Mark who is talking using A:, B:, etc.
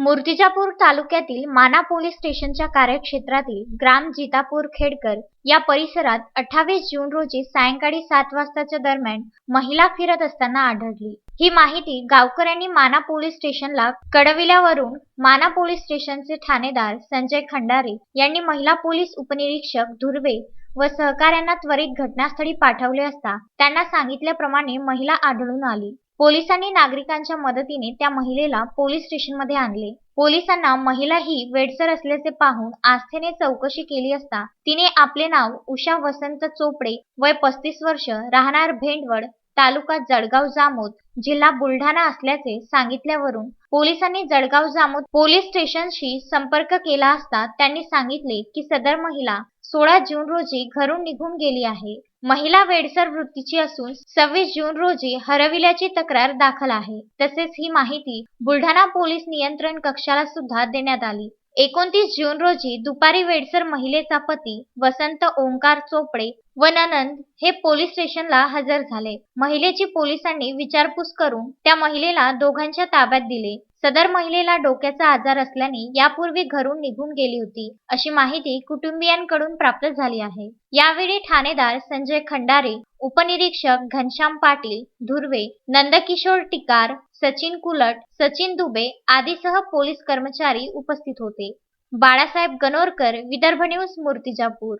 A: मूर्तिजापूर तालुक्यातील माना पोलीस स्टेशनच्या कार्यक्षेत्रातील ग्राम जितापूर खेडकर या परिसरात अठ्ठावीस जून रोजी सायंकाळी सात वाजताच्या दरम्यान महिला फिरत असताना आढळली. ही माहिती गावकऱ्यांनी माना पोलीस स्टेशनला कळविल्यावरून माना पोलीस स्टेशनचे ठाणेदार संजय खंडारे यांनी महिला पोलीस उपनिरीक्षक धुर्वे व सहकाऱ्यांना त्वरित घटनास्थळी पाठवले असता त्यांना सांगितल्याप्रमाणे महिला आढळून आली. पोलिसांनी नागरिकांच्या मदतीने त्या महिलेला पोलीस स्टेशनमध्ये आणले. पोलिसांना महिला ही वेडसर असल्याचे पाहून आस्थेने चौकशी केली असता तिने आपले नाव उषा वसंत चोपडे वय पस्तीस वर्ष राहणार भेंडवड तालुका जळगाव जामोद जिल्हा बुलढाणा असल्याचे सांगितल्यावरून पोलिसांनी जळगाव जामोद पोलीस स्टेशनशी संपर्क केला असता त्यांनी सांगितले की सदर महिला सोळा जून रोजी घरून निघून गेली आहे. महिला वेडसर वृत्तीची असून सव्वीस जून रोजी हरविल्याची तक्रार दाखल आहे. तसेच ही माहिती बुलढाणा पोलीस नियंत्रण कक्षाला सुद्धा देण्यात आली. एकोणतीस जून रोजी दुपारी वेडसर महिलेचा पती वसंत ओंकार चोपडे व ननंद हे पोलीस स्टेशनला हजर झाले. महिलेची पोलिसांनी विचारपूस करून त्या महिलेला दोघांच्या ताब्यात दिले. सदर महिलेला डोक्याचा आजार असल्याने यापूर्वी घरून निघून गेली होती अशी माहिती कुटुंबियांकडून प्राप्त झाली आहे. यावेळी ठाणेदार संजय खंडारे उपनिरीक्षक घनश्याम पाटील धुर्वे नंदकिशोर टिकार सचिन कुलट सचिन दुबे आदीसह पोलीस कर्मचारी उपस्थित होते. बाळासाहेब गणोरकर विदर्भ न्यूज मूर्तिजापूर.